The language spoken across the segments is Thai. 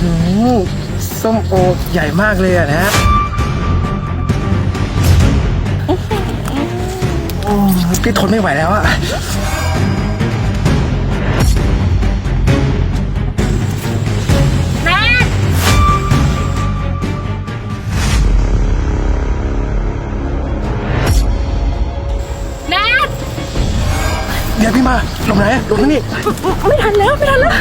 หือส้มโอใหญ่มากเลยอะนะ โอ้พี่ทนไม่ไหวแล้วอะแม่แม่เดี๋ยวพี่มาหลบไหนหลบทางนี่ ไม่ทันแล้ว ไม่ทันแล้ว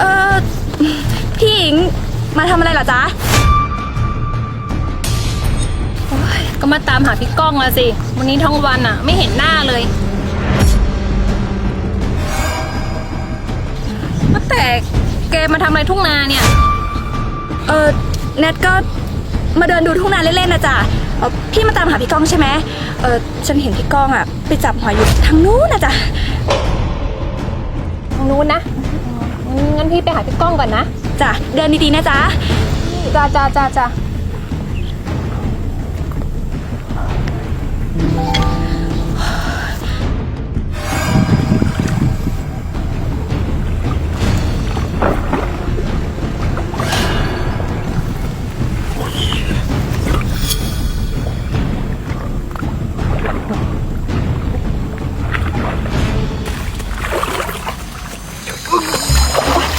เอ่อพี่หญิงมาทำอะไรเหรอจ๊ะ โอ๊ยก็มาตามหาพี่ก้องละสิ วันนี้ทั้งวันอะ ไม่เห็นหน้าเลยว่าแต่แกมาทำอะไรทุ่งนาเนี่ย เออแนทก็มาเดินดูทุ่งนาเล่นๆนะจ๊ะเอ่อพี่มาตามหาพี่ก้องใช่ไหมเออฉันเห็นพี่ก้องอะ ไปจับหอยอยู่ทางนู้นนะจ๊ะ ทางนู้นนะอืม งั้นพี่ไปหาพี่ก้องก่อนนะจ้ะเดินดีๆนะจ๊ะจ้าจ้าจ้าจ้า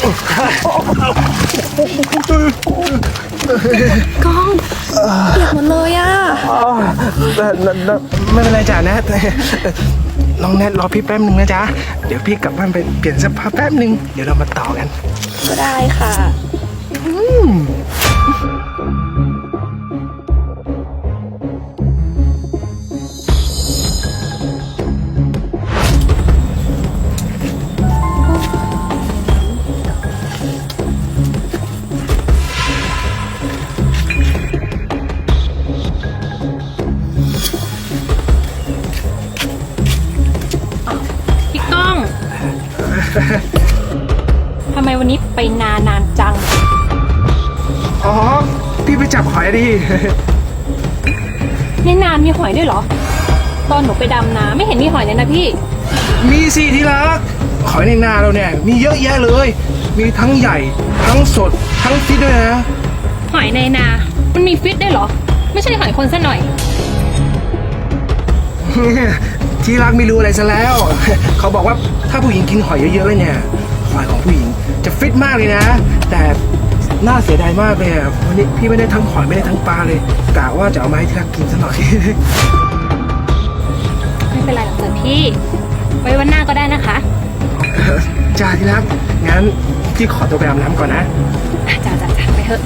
ก้องเปียกหมดเลยอะอ๋อเอ่อเอ่อเอ่อไม่เป็นไรจ้ะนะน้องแนทรอพี่แป๊บหนึ่งนะจ๊ะ เดี๋ยวพี่กลับบ้านไปเปลี่ยนเสื้อผ้าแป๊บหนึ่งเดี๋ยวเรามาต่อกัน ก็ได้ค่ะ วันนี้ไปนานานจัง อ๋อ พี่ไปจับหอยดิในนานมีหอยด้วยเหรอ ตอนหนูไปดำนาไม่เห็นมีหอยเลยนะพี่ มีสิที่รัก หอยในนาเราเนี่ย มีเยอะแยะเลย มีทั้งใหญ่ ทั้งสด ทั้งฟิตด้วยนะ หอยในนา มันมีฟิตได้วยเหรอ ไม่ใช่หอยคนซะหน่อย ที่รักไม่รู้อะไรซะแล้ว เขาบอกว่าถ้าผู้หญิงกินหอยเยอะๆเนี่ยหอยของผู้หญิง จะฟิตมากเลยนะ แต่น่าเสียดายมากเลยอะวันนี้พี่ไม่ได้ทั้งหอยไม่ได้ทั้งปลาเลยกะว่าจะเอามาให้ที่รักกินซะหน่อย ไม่เป็นไรหรอกเจอพี่ ไว้วันหน้าก็ได้นะคะ จ้าที่รักงั้นพี่ขอตัวไปอาบน้ำก่อนนะอะจ้าจ้าจ้าไปเถอะ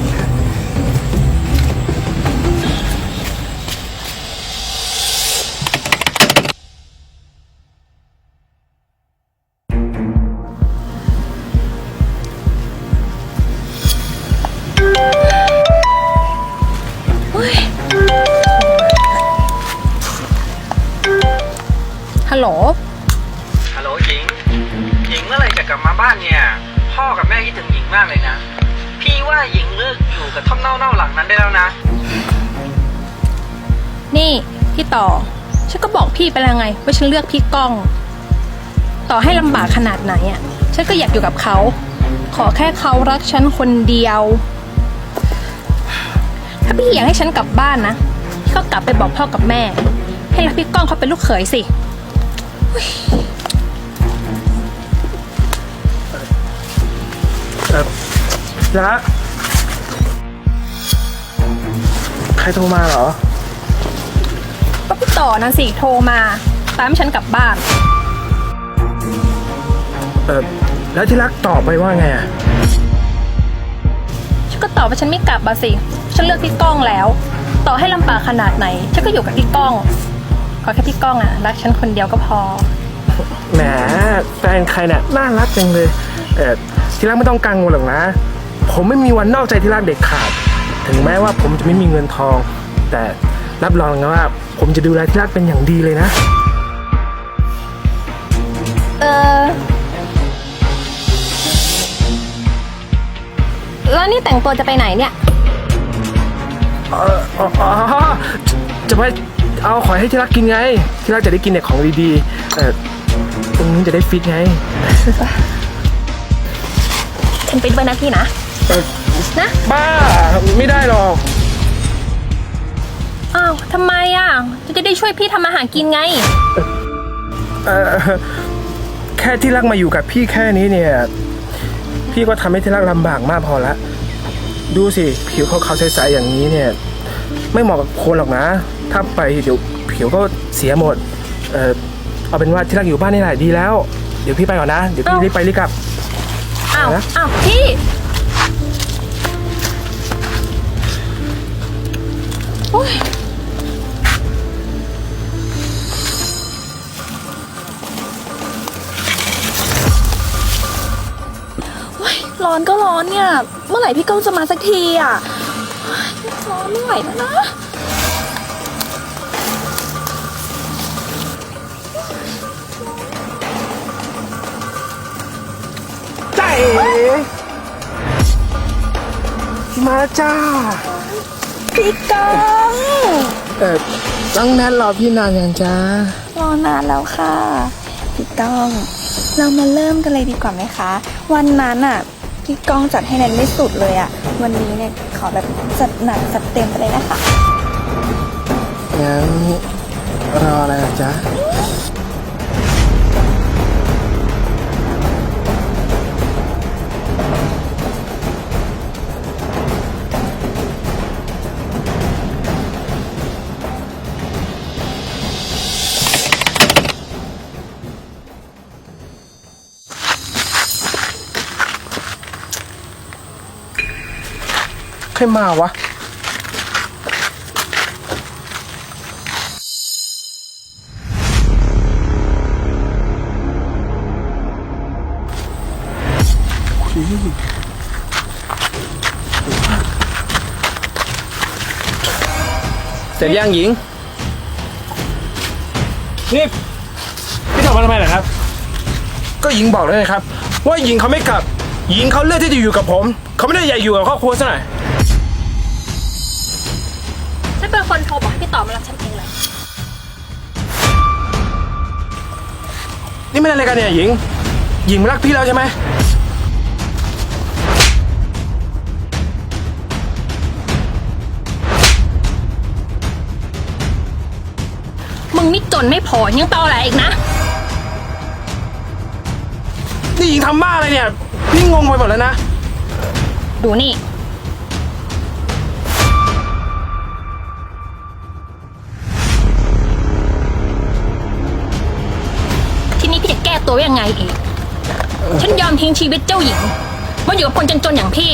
กลับมาบ้านเนี่ย พ่อกับแม่คิดถึงหญิงมากเลยนะ พี่ว่าหญิงเลิกอยู่กับท่อมเน่าๆหลังนั้นได้แล้วนะ นี่พี่ต่อ ฉันก็บอกพี่ไปแล้วไง ว่าฉันเลือกพี่ก้อง ต่อให้ลำบากขนาดไหนอะ ฉันก็อยากอยู่กับเขา ขอแค่เขารักฉันคนเดียว ถ้าพี่อยากให้ฉันกลับบ้านนะพี่ก็กลับไปบอกพ่อกับแม่ ให้รับพี่ก้องเขาเป็นลูกเขยสิ ละใครโทรมาเหรอ ก็พี่ต่อนั่นสิโทรมา ตามให้ฉันกลับบ้าน เออแล้วที่รักตอบไปว่าไงอะฉันก็ตอบว่าฉันไม่กลับมาสิ ฉันเลือกพี่ก้องแล้ว ต่อให้ลำบากขนาดไหน ฉันก็อยู่กับพี่ก้อง ขอแค่พี่ก้องอะรักฉันคนเดียวก็พอ แหมแฟนใครเนี่ยน่ารักจังเลยนเออที่รักไม่ต้องกังวลหรอกนะ ผมไม่มีวันนอกใจที่รักเด็ดขาด ถึงแม้ว่าผมจะไม่มีเงินทอง แต่รับรองนะว่า ผมจะดูแลที่รักเป็นอย่างดีเลยนะ เออ แล้วนี่แต่งตัวจะไปไหนเนี่ย เอออ๋ออ๋อจะไปเอาขอยให้ที่รักกินไง ที่รักจะได้กินแต่ของดีๆเออตรงนี้จะได้ฟิตไง ฉันไปด้วยนะพี่นะเออ นะ บ้า ไม่ได้หรอก อ้าวทำไมอะจะได้ช่วยพี่ทำอาหารกินไง เออแค่ที่รักมาอยู่กับพี่แค่นี้เนี่ย พี่ก็ทำให้ที่รักลำบากมากพอละ ดูสิ ผิวเขาขาวๆใสๆอย่างนี้เนี่ย ไม่เหมาะกับคนหรอกนะ ถ้าไปเดี๋ยวผิวก็เสียหมด เออเอาเป็นว่าที่รักอยู่บ้านนี่แหละดีแล้ว เดี๋ยวพี่ไปก่อนนะ เดี๋ยวพี่เอ้ารีบไปรีบกลับ อ้าว นะ อ้าว พี่ ร้อนก็ร้อนเนี่ย เมื่อไหร่พี่ก้องจะมาสักทีอะร้อนไม่ไหวแล้วนะจ้มาจ้า พี่ก้องเออต้องแนทรอพี่นานยังจ้ารอนานแล้วค่ะ พี่ก้อง เรามาเริ่มกันเลยดีกว่าไหมคะ วันนั้นอะพี่ก้องจัดให้แนนไม่สุดเลยอะ วันนี้เนี่ยขอแบบจัดหนักจัดเต็มไปเลยนะคะงั้นรออะไรอะจ๊ะ ใครมาวะ เสร็จยังหญิง นี่พี่ตอบมาทำไมล่ะครับ ก็หญิงบอกแล้วไงครับ ว่าหญิงเขาไม่กลับ หญิงเขาเลือกที่จะอยู่กับผม เขาไม่ได้อยากอยู่กับครอบครัวซะหน่อย ฉันเป็นคนโทรบอกให้พี่ต่อมารับฉันเองเลย นี่ไม่อะไรกันเนี่ยหญิง หญิงรักพี่แล้วใช่ไหม มึงนี่จนไม่พอยังตอแหลอีกนะ นี่หญิงทำบ้าอะไรเนี่ย พี่งงไปหมดแล้วนะ ดูนี่ ตัวว่ายังไงอีก ฉันยอมทิ้งชีวิตเจ้าหญิงมาอยู่กับคนจนๆอย่างพี่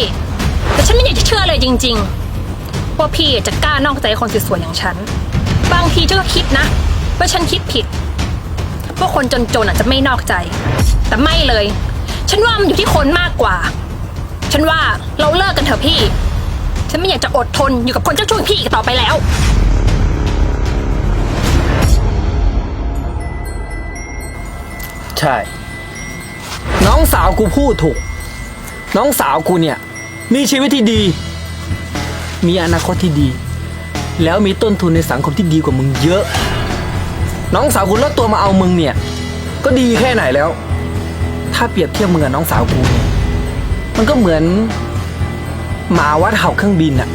แต่ฉันไม่อยากจะเชื่อเลยจริง ๆ ว่าพี่จะกล้านอกใจคนสวยๆอย่างฉัน บางทีฉันก็คิดนะว่าฉันคิดผิดว่าคนจนๆอาจจะไม่นอกใจ แต่ไม่เลย ฉันว่ามันอยู่ที่คนมากกว่า ฉันว่าเราเลิกกันเถอะพี่ ฉันไม่อยากจะอดทนอยู่กับคนเจ้าชู้อย่างพี่อีกต่อไปแล้ว ใช่ น้องสาวกูพูดถูก น้องสาวกูเนี่ย มีชีวิตที่ดี มีอนาคตที่ดี แล้วมีต้นทุนในสังคมที่ดีกว่ามึงเยอะ น้องสาวกูลดตัวมาเอามึงเนี่ย ก็ดีแค่ไหนแล้ว ถ้าเปรียบเทียบมึงกับน้องสาวกูเนี่ยมันก็เหมือนหมาวัดเห่าเครื่องบินอะ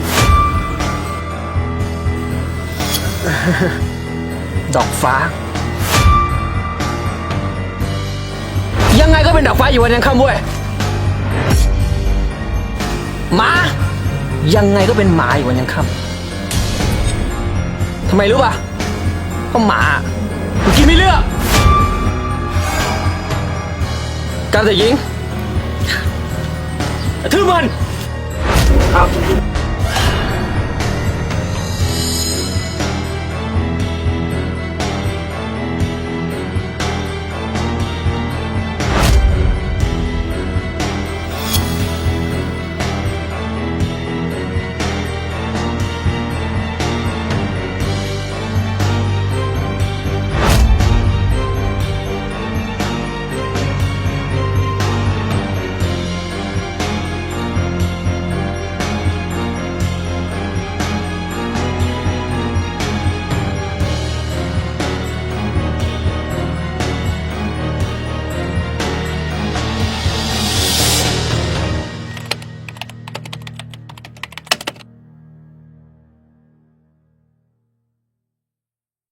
ดอกฟ้า ยังไงก็เป็นดอกฟ้าอยู่วันยังค่ำเว้ยหมายังไงก็เป็นหมาอยู่วันยังค่ำทำไมรู้ป่ะเพราะหมามันกินไม่เลือกการแต่ยิงกระทืบมันครับ